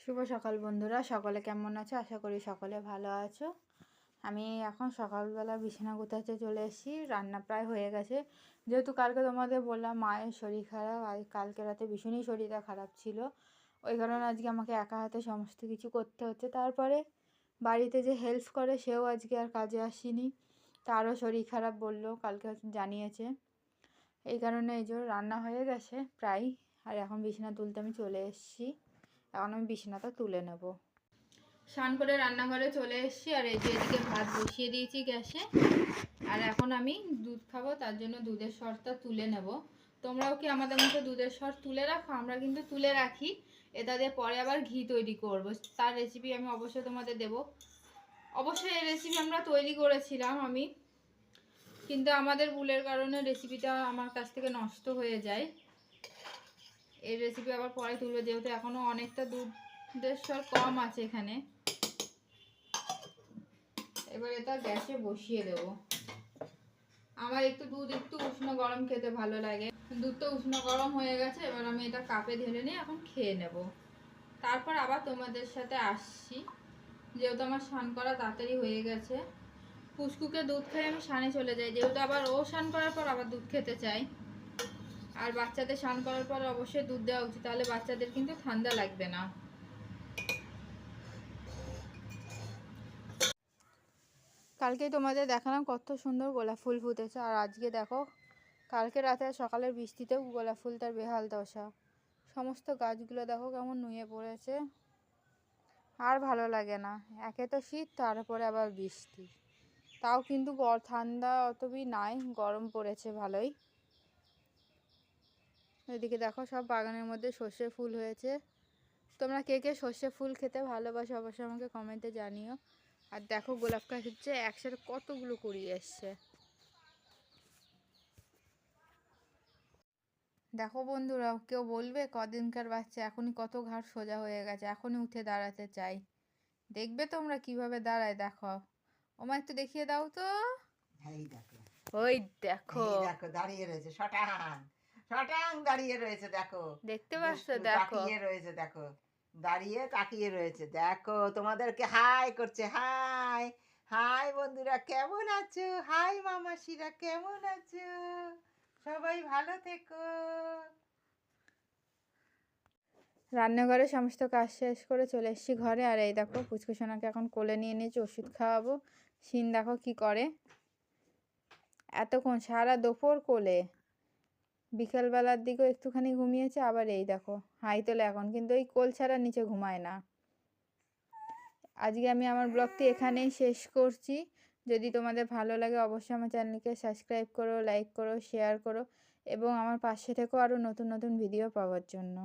শুভ সকাল বন্ধুরা, সকলে কেমন আছো? আশা করি সকলে ভালো আছো। আমি এখন সকালবেলা বিছানা গোছাতে চলে এসেছি, রান্না প্রায় হয়ে গেছে। যেহেতু কালকে তোমাদের বললাম মায়ের শরীর খারাপ, আর কালকে রাতে ভীষণই শরীরটা খারাপ ছিল। ওই কারণে আজকে আমাকে একা হাতে সমস্ত কিছু করতে হচ্ছে। তারপরে বাড়িতে যে হেল্প করে, সেও আজকে আর কাজে আসেনি। তারও শরীর খারাপ বলল, কালকে জানিয়েছে। এই কারণে এই রান্না হয়ে গেছে প্রায়, আর এখন বিছানা তুলতে আমি চলে এসেছি। এখন আমি বিছানাটা তুলে নেব। স্নান করে রান্নাঘরে চলে এসেছি আর এই যে এদিকে ভাত বসিয়ে দিয়েছি গ্যাসে। আর এখন আমি দুধ খাব, তার জন্য দুধের সরটা তুলে নেব। তোমরাও কি আমাদের মতো দুধের সর তুলে রাখো? আমরা কিন্তু তুলে রাখি। এটা দিয়ে পরে আবার ঘি তৈরি করব। তার রেসিপি আমি অবশ্যই তোমাদের দেব। অবশ্যই এই রেসিপি আমরা তৈরি করেছিলাম আমি। কিন্তু আমাদের ভুলের কারণে রেসিপিটা আমার কাছ থেকে নষ্ট হয়ে যায়। এই রেসিপি আবার পরে তুলবে, যেহেতু এখনও অনেকটা দুধের কম আছে এখানে। এবার এটা গ্যাসে বসিয়ে দেব। আমার একটু দুধ একটু উষ্ণ গরম খেতে ভালো লাগে। দুধটা উষ্ণ গরম হয়ে গেছে, এবার আমি এটা কাপে ঢেলে নিয়ে এখন খেয়ে নেব। তারপর আবার তোমাদের সাথে আসছি। যেহেতু আমার স্নান করা তাড়াতাড়ি হয়ে গেছে ফুসকুকে দুধ খেয়ে আমি স্নানে চলে যাই। যেহেতু আবার ও স্নান করার পর আবার দুধ খেতে চাই আর বাচ্চাদের স্নান করার পর অবশ্যই দুধ দেওয়া উচিত, তাহলে বাচ্চাদের কিন্তু ঠান্ডা লাগবে না। কালকেই তোমাদের দেখালাম কত সুন্দর গোলাপ ফুল ফুটেছে, আর আজকে দেখো, কালকে রাতে সকালের বৃষ্টিতেও গোলাপ ফুল তার বেহাল দশা। সমস্ত গাছগুলো দেখো কেমন নুয়ে পড়েছে, আর ভালো লাগে না। একে তো শীত, তারপরে আবার বৃষ্টি। তাও কিন্তু ঠান্ডা অতবি নাই, গরম পড়েছে ভালোই। এদিকে দেখো সব বাগানের মধ্যে সর্ষে ফুল হয়েছে। তোমরা কে কে সর্ষে ফুল খেতে ভালোবাসো অবশ্যই আমাকে কমেন্টে জানিও। আর দেখো গোলাপ গাছ হচ্ছে একসাথে কতগুলো কুড়িয়ে এসছে। দেখো বন্ধুরা কেউ বলবে কদিনকার বাচ্চা এখনই কত ঘাট সোজা হয়ে গেছে এখনই উঠে দাঁড়াতে চাই। দেখবে তোমরা কীভাবে দাঁড়ায় দেখো। ওমা একটু দেখিয়ে দাও তো। ওই দেখো। দাঁড়িয়ে রয়েছে শটাং দাঁড়িয়ে রয়েছে দেখো। দেখতে পাচ্ছ? দেখো। তাকিয়ে রয়েছে দেখো। দাঁড়িয়ে তাকিয়ে রয়েছে দেখো। তোমাদেরকে হাই করছে হাই। হাই বন্ধুরা কেমন আছো? হাই মামাসিরা কেমন আছো? সবাই ভালো থেকো। রান্নাঘরে সমস্ত কাজ শেষ করে চলে এসেছি ঘরে। আর এই দেখো পুচকুসোনাকে এখন কোলে নিয়ে নিয়েছি ওষুধ খাওয়াবো। সিন দেখো কি করে। এতক্ষণ সারা দুপুর কোলে। বিকেলবেলার দিকেও একটুখানি ঘুমিয়েছে, আবার এই দেখো, হাই তোলে এখন, কিন্তু ওই কোল ছাড়া নিচে ঘুমায় না। আজকে আমি আমার ব্লগটি এখানেই শেষ করছি। যদি তোমাদের ভালো লাগে, অবশ্যই আমার চ্যানেলকে সাবস্ক্রাইব করো, লাইক করো, শেয়ার করো, এবং আমার পাশে থেকেও আরও নতুন নতুন ভিডিও পাওয়ার জন্য।